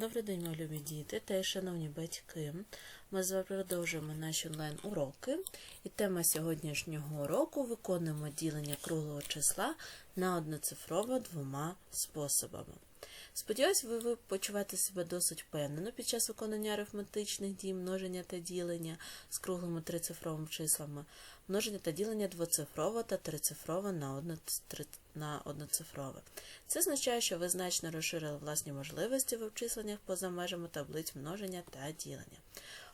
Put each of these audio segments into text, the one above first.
Добрий день, мої любі діти та шановні батьки. Ми з вами продовжуємо наші онлайн-уроки. І тема сьогоднішнього уроку виконуємо ділення круглого числа на одноцифрово двома способами. Сподіваюсь, ви, ви почуваєте себе досить впевнено під час виконання арифметичних дій, множення та ділення з круглими трицифровими числами, множення та ділення двоцифрове та одноцифрове на одноцифрове. Це означає, що ви значно розширили власні можливості в обчисленнях поза межами таблиць множення та ділення.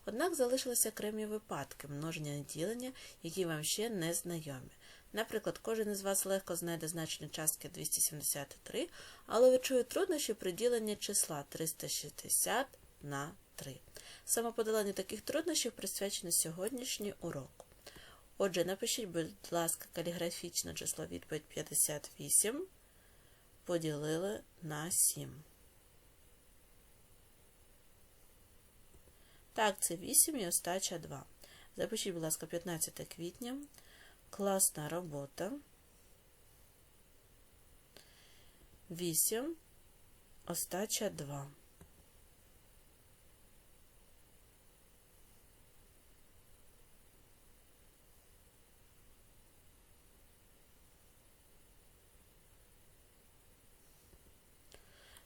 Однак залишилися окремі випадки множення і ділення, які вам ще не знайомі. Наприклад, кожен із вас легко знайде значення частки 273, але відчує труднощі при діленні числа 360 на 3. Саме подоланню таких труднощів присвячено сьогоднішній урок. Отже, напишіть, будь ласка, каліграфічне число відповідь 58 поділили на 7. Так, це 8 і остача 2. Запишіть, будь ласка, 15 квітня. Класна робота. 8. Остача 2.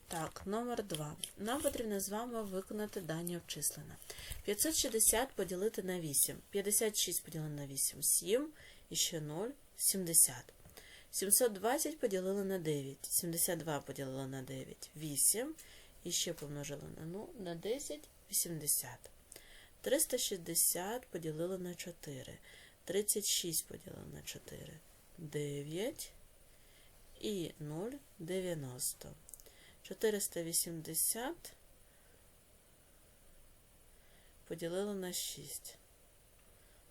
Так, номер 2. Нам потрібно з вами виконати дані обчислення. 560 поділити на 8. 56 поділити на 8 7. І ще 0 70. 720 поділили на 9. 72 поділили на 9 8. І ще помножили на, ну, на 10 80. 360 поділили на 4. 36 поділили на 4. 9 і 0 90. 480 поділили на 6.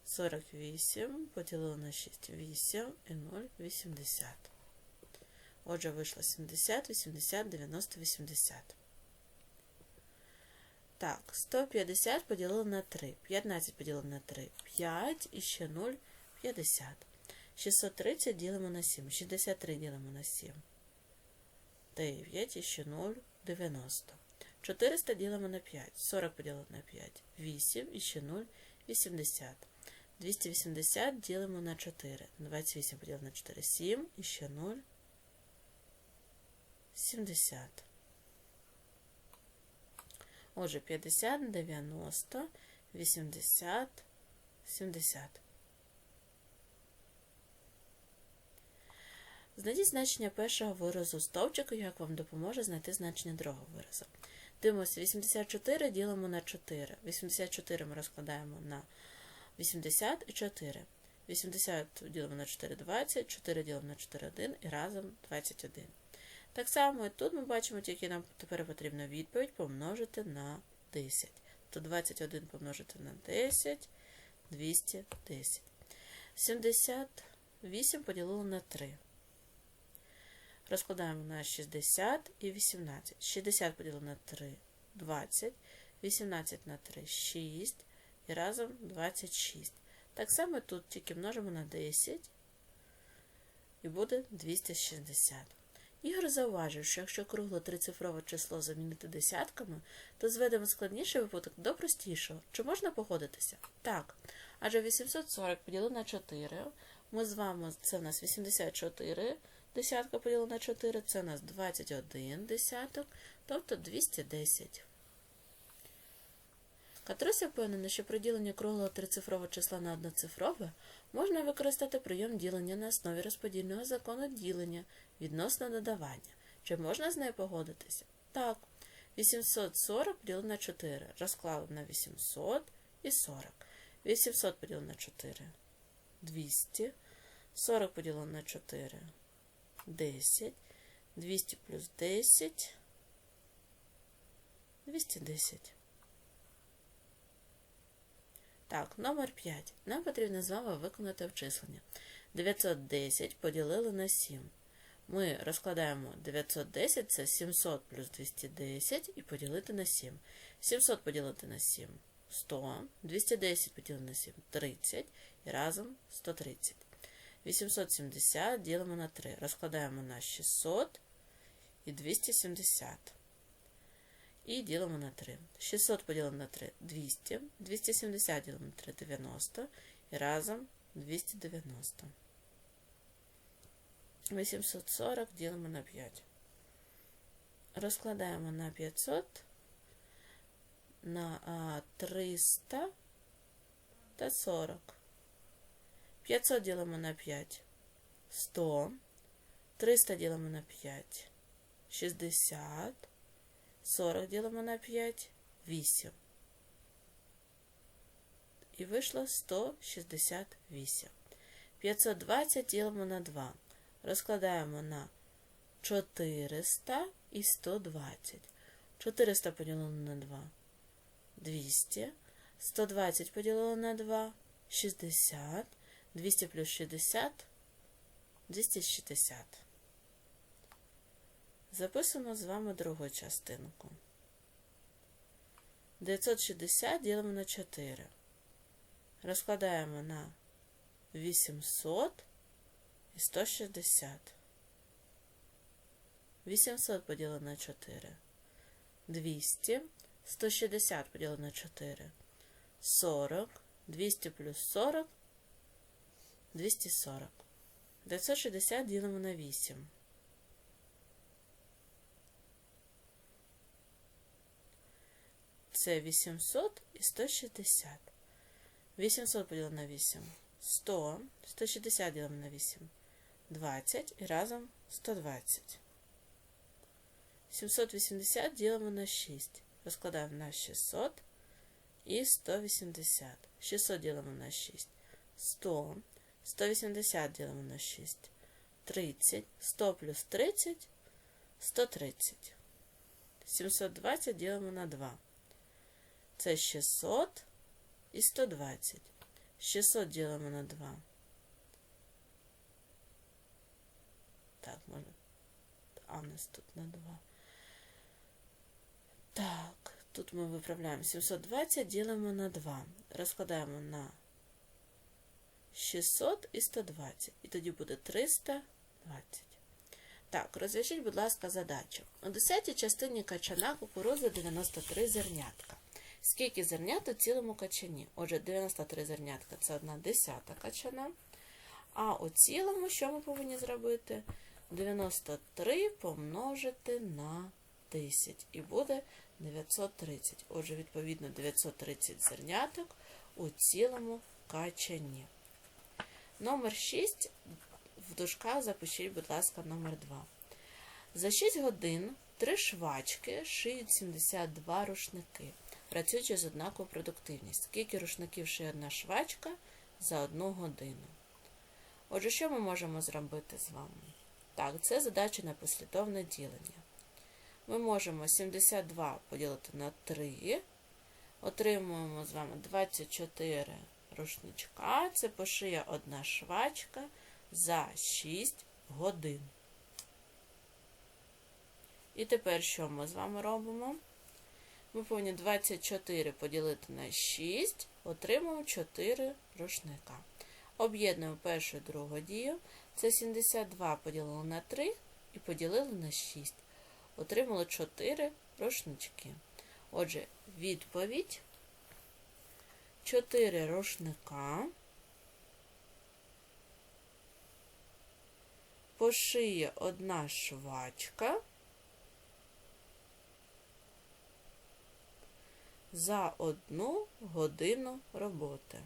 48 поділили на 6. 8 і 0 80. Отже, вийшло 70, 80, 90, 80. Так, 150 поділили на 3. 15 поділили на 3. 5 і ще 0 50. 630 ділимо на 7. 63 ділимо на 7. 9 і ще 0 90. 400 ділимо на 5. 40 поділимо на 5. 8 і ще 0 80. 280 ділимо на 4. 28 поділимо на 4. 7 і ще 0 70. Отже, 50, 90, 80, 70. Знайдіть значення першого виразу стовпчика, як вам допоможе знайти значення другого виразу. Дивимося, 84 ділимо на 4. 84 ми розкладаємо на 84. 80 ділимо на 4 20, 4 ділимо на 4 1 і разом 21. Так само і тут ми бачимо, тільки нам тепер потрібно відповідь помножити на 10. То 21 помножити на 10, 210. 78 поділили на 3. Розкладаємо на 60 і 18. 60 поділили на 3 20, 18 на 3 6 і разом 26. Так само тут тільки множимо на 10 і буде 260. Ігор зауважив, що якщо кругле трицифрове число замінити десятками, то зведемо складніший випадок до простішого. Чи можна погодитися? Так. Адже 840 поділили на 4. Ми з вами, це в нас 84 десятка поділена на 4, це у нас 21 десяток, тобто 210. Катруся впевнена, що при діленні круглого трицифрового числа на одноцифрове можна використати прийом ділення на основі розподільного закону ділення відносно додавання. Чи можна з нею погодитися? Так. 840 поділено на 4. Розклали на 800 і 40. 800 поділено на 4. 200. 40 поділено на 4. 10. 200 плюс 10. 210. Так, номер 5. Нам потрібно з вами виконати обчислення. 910 поділили на 7. Ми розкладаємо 910, це 700 плюс 210 і поділити на 7. 700 поділити на 7 100, 210 поділити на 7 30 і разом 130. 870 ділимо на 3. Розкладаємо на 600 і 270. І ділимо на 3. 600 поділимо на 3 200, 270 ділимо на 3 90 і разом 290. 840 ділимо на 5. Розкладаємо на 500, на 300 та 40. 500 ділимо на 5 100. 300 ділимо на 5 60. 40 ділимо на 5 8. І вийшло 168. 520 ділимо на 2. Розкладаємо на 400 і 120. 400 поділено на 2 200. 120 поділено на 2 60. 200 плюс 60 260. Записуємо з вами другу частинку. 960 ділимо на 4. Розкладаємо на 800 і 160. 800 поділено на 4. 200. 160 поділено на 4. 40. 200 плюс 40. 240. 960 ділимо на 8. Це 800 і 160. 800 поділено на 8. 100. 160 ділимо на 8. 20 і разом 120. 780 ділимо на 6. Розкладаємо на 600 і 180. 600 ділимо на 6. 100. 180 ділимо на 6. 30. 100 плюс 30. 130. 720 ділимо на 2. Це 600 і 120. 600 ділимо на 2. Так, може. А у нас тут на 2. Так, тут ми виправляємо 720 ділимо на 2. Розкладаємо на 600 і 120. І тоді буде 320. Так, розв'яжіть, будь ласка, задачу. У 10 частині качана кукурузи 93 зернятка. Скільки зернят у цілому качані? Отже, 93 зернятка це одна десята качана. А у цілому, що ми повинні зробити? 93 помножити на 10. І буде 930. Отже, відповідно, 930 зерняток у цілому качані. Номер 6 в дужках запишіть, будь ласка, номер 2. За 6 годин 3 швачки шиють 72 рушники, працюючи з однаковою продуктивністю. Скільки рушників шиє одна швачка за одну годину? Отже, що ми можемо зробити з вами? Так, це задача на послідовне ділення. Ми можемо 72 поділити на 3. Отримуємо з вами 24 рушничка. Це пошиє одна швачка за 6 годин. І тепер що ми з вами робимо? Ми повинні 24 поділити на 6, отримуємо 4 рушника. Об'єднуємо першу і другу дію. Це 72 поділили на 3 і поділили на 6. Отримали 4 рушнички. Отже, відповідь 4 рушника. Пошиє одна швачка за одну годину роботи.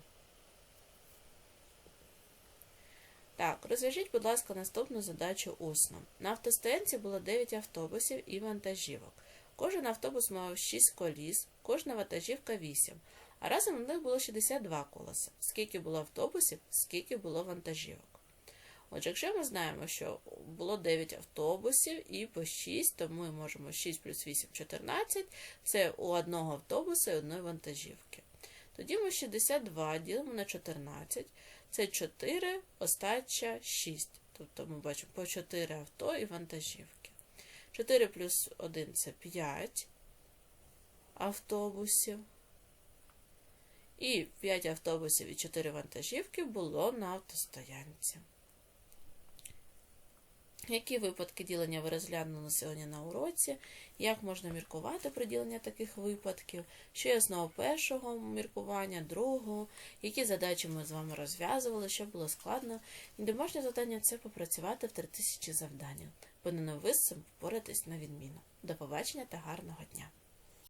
Так, розв'яжіть, будь ласка, наступну задачу усно. На автостоянці було 9 автобусів і вантажівок. Кожен автобус мав 6 коліс, кожна вантажівка 8, а разом у них було 62 колеса. Скільки було автобусів, скільки було вантажівок. Отже, якщо ми знаємо, що було 9 автобусів і по 6, то ми можемо 6 плюс 8 14, це у одного автобуса і одної вантажівки. Тоді ми 62 ділимо на 14, це 4, остача 6. Тобто ми бачимо по 4 авто і вантажівки. 4 плюс 1 це 5 автобусів. І 5 автобусів і 4 вантажівки було на автостоянці. Які випадки ділення ви розглянули сьогодні на уроці? Як можна міркувати про ділення таких випадків? Що є основа першого міркування, другого? Які задачі ми з вами розв'язували, що було складно? І домашнє завдання це попрацювати в 3000 завдання. Повинен ви з впоратись на відміну. До побачення та гарного дня!